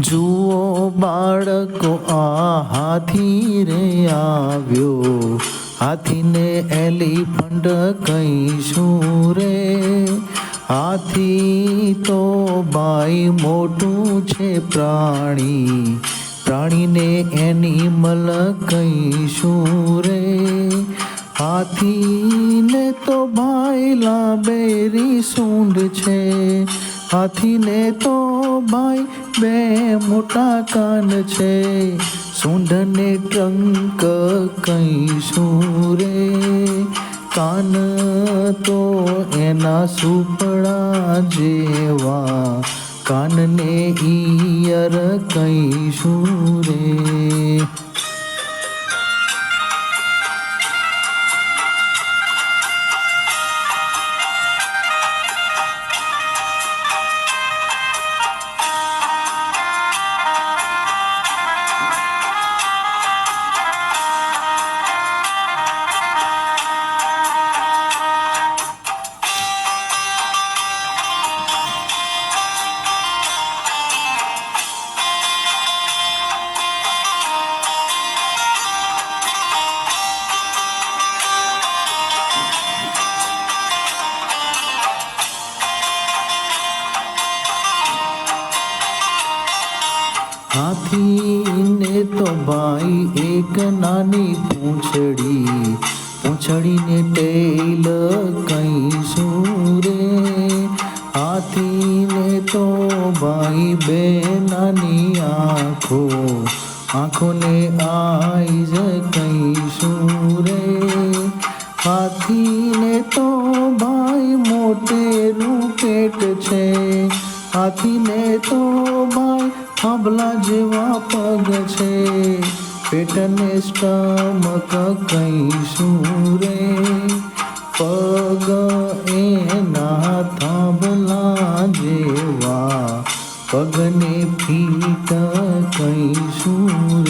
જુઓ બાળકો, આ હાથી રે આવ્યો. હાથીને એલિફન્ટ કહીશું રે. હાથી તો ભાઈ મોટું છે પ્રાણી. પ્રાણીને એનિમલ કહીશું રે. હાથીને તો ભાઈ લાંબેરી સૂંઢ છે. હાથીને તો ભાઈ બે મોટા કાન છે. સૂંઢને ટ્રંક કહીશું રે? કાન તો એના સુપડા જેવા. કાનને ઈયર કહીશું હાથીને તો ભાઈ એક નાની પૂંછડી, પૂંછડીને ટેલ કહીશું રે? હાથીને તો ભાઈ બે નાની આંખો, આંખોને આઈજ કહીશું રે? હાથીને તો ભાઈ મોટેરું પેટ છે, હાથીને તો ભાઈ થાંભલા જેવા પગ છે. પેટને સ્ટમક કહીશું રે. પગ એના થાંભલા જેવા. પગને ફીટ કહીશું